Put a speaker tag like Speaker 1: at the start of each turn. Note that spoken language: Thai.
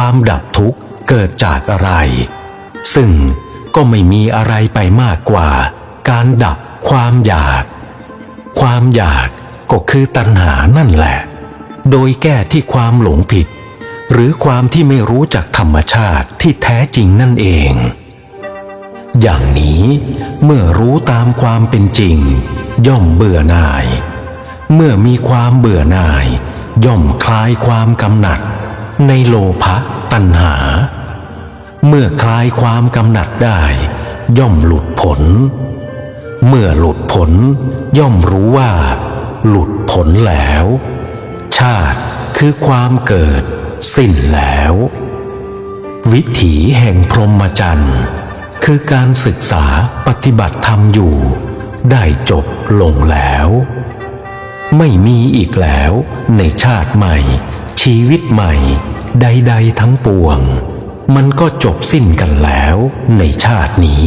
Speaker 1: ความดับทุกข์เกิดจากอะไร ซึ่งก็ไม่มีอะไรไปมากกว่า การดับความอยาก ความอยากก็คือตัณหานั่นแหละ โดยแก้ที่ความหลงผิด หรือความที่ไม่รู้จักธรรมชาติที่แท้จริงนั่นเอง อย่างนี้เมื่อรู้ตามความเป็นจริง ย่อมเบื่อหน่าย เมื่อมีความเบื่อหน่าย ย่อมคลายความกำหนัด ในโลภะตัณหา เมื่อคลายความกำหนัดได้ ย่อมหลุดผล เมื่อหลุดผลย่อมรู้ว่า หลุดผลแล้ว ชาติคือความเกิด สิ้นแล้ว วิถีแห่งพรหมจรรย์คือการศึกษาปฏิบัติธรรมอยู่ ได้จบลงแล้ว ไม่มีอีกแล้วในชาติใหม่ ชีวิตใหม่ ใด ๆ ทั้งปวง มันก็จบสิ้นกันแล้วในชาตินี้